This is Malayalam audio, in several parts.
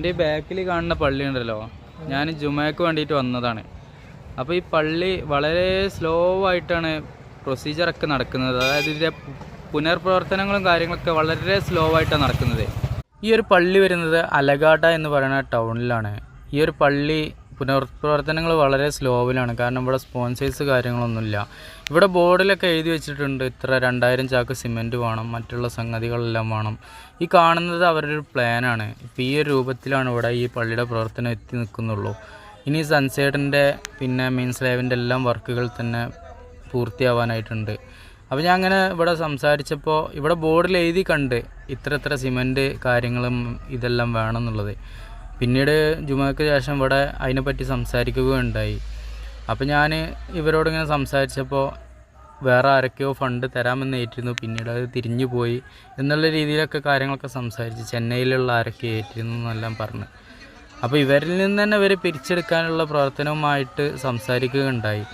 എന്റെ ഈ ബാക്കിൽ കാണുന്ന പള്ളി ഉണ്ടല്ലോ. ഞാൻ ജുമയ്ക്ക് വേണ്ടിയിട്ട് വന്നതാണ്. അപ്പോൾ ഈ പള്ളി വളരെ സ്ലോ ആയിട്ടാണ് പ്രൊസീജിയറൊക്കെ നടക്കുന്നത്. അതായത് ഇതിന്റെ പുനർപ്രവർത്തനങ്ങളും കാര്യങ്ങളൊക്കെ വളരെ സ്ലോ ആയിട്ടാണ് നടക്കുന്നത്. ഈ ഒരു പള്ളി വരുന്നത് അലഗാട്ട എന്ന് പറയുന്ന ടൗണിലാണ് ഈ ഒരു പള്ളി പുനർപ്രവർത്തനങ്ങൾ വളരെ സ്ലോവിലാണ്. കാരണം ഇവിടെ സ്പോൺസേഴ്സ് കാര്യങ്ങളൊന്നുമില്ല. ഇവിടെ ബോർഡിലൊക്കെ എഴുതി വെച്ചിട്ടുണ്ട് ഇത്ര രണ്ടായിരം ചാക്ക് സിമെന്റ് വേണം മറ്റുള്ള സംഗതികളെല്ലാം വേണം. ഈ കാണുന്നത് അവരുടെ ഒരു പ്ലാനാണ്. ഇപ്പോൾ ഈ ഒരു രൂപത്തിലാണ് ഇവിടെ ഈ പള്ളിയുടെ പ്രവർത്തനം എത്തി നിൽക്കുന്നുള്ളൂ. ഇനി സൺസൈഡിന്റെ പിന്നെ മെയിൻ സ്ലാബിന്റെ എല്ലാം വർക്കുകൾ തന്നെ പൂർത്തിയാവാനായിട്ടുണ്ട്. അപ്പോൾ ഞാൻ അങ്ങനെ ഇവിടെ സംസാരിച്ചപ്പോൾ ഇവിടെ ബോർഡിൽ എഴുതി കണ്ട് ഇത്ര ഇത്ര സിമന്റ് കാര്യങ്ങളും ഇതെല്ലാം വേണമെന്നുള്ളത് പിന്നീട് ജുമാക്ക് ശേഷം ഇവിടെ അതിനെപ്പറ്റി സംസാരിക്കുകയുണ്ടായി. അപ്പോൾ ഞാൻ ഇവരോടിങ്ങനെ സംസാരിച്ചപ്പോൾ വേറെ ആരൊക്കെയോ ഫണ്ട് തരാമെന്ന് ഏറ്റിരുന്നു. പിന്നീട് അത് തിരിഞ്ഞു പോയി. എന്നുള്ള രീതിയിലൊക്കെ കാര്യങ്ങളൊക്കെ സംസാരിച്ച് ചെന്നൈയിലുള്ള ആരൊക്കെ ഏറ്റിരുന്നു എന്നെല്ലാം പറഞ്ഞു. അപ്പോൾ ഇവരിൽ നിന്ന് തന്നെ ഇവരെ പിരിച്ചെടുക്കാനുള്ള പ്രവർത്തനവുമായിട്ട് സംസാരിക്കുകയുണ്ടായി.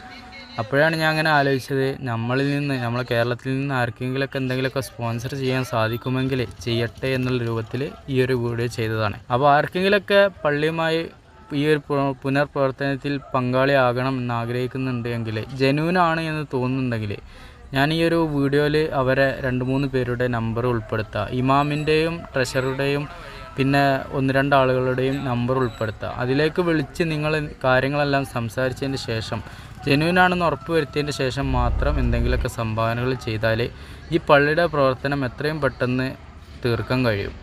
അപ്പോഴാണ് ഞാൻ അങ്ങനെ ആലോചിച്ചത്. നമ്മളിൽ നിന്ന് നമ്മളെ കേരളത്തിൽ നിന്ന് ആർക്കെങ്കിലുമൊക്കെ എന്തെങ്കിലുമൊക്കെ സ്പോൺസർ ചെയ്യാൻ സാധിക്കുമെങ്കിൽ ചെയ്യട്ടെ എന്നുള്ള രൂപത്തിൽ ഈ ഒരു വീഡിയോ ചെയ്തതാണ്. അപ്പോൾ ആർക്കെങ്കിലുമൊക്കെ പള്ളിയുമായി ഈ ഒരു പുനർപ്രവർത്തനത്തിൽ പങ്കാളിയാകണം എന്ന് ആഗ്രഹിക്കുന്നുണ്ട് എങ്കിൽ ജനുവിനാണ് എന്ന് തോന്നുന്നുണ്ടെങ്കിൽ ഞാൻ ഈ ഒരു വീഡിയോയിൽ അവരെ രണ്ട് മൂന്ന് പേരുടെ നമ്പർ ഉൾപ്പെടുത്തുക ഇമാമിന്റെയും ട്രഷറുടെയും പിന്നെ ഒന്ന് രണ്ട് ആളുകളുടെയും നമ്പർ ഉൾപ്പെടുത്തുക അതിലേക്ക് വിളിച്ച് നിങ്ങൾ കാര്യങ്ങളെല്ലാം സംസാരിച്ചതിന് ശേഷം ജെന്യൂനാണെന്ന് ഉറപ്പ് വരുത്തിയതിന് ശേഷം മാത്രം എന്തെങ്കിലുമൊക്കെ സംഭാവനകൾ ചെയ്താലേ ഈ പള്ളിയുടെ പ്രവർത്തനം എത്രയും പെട്ടെന്ന് തീർക്കാൻ കഴിയും.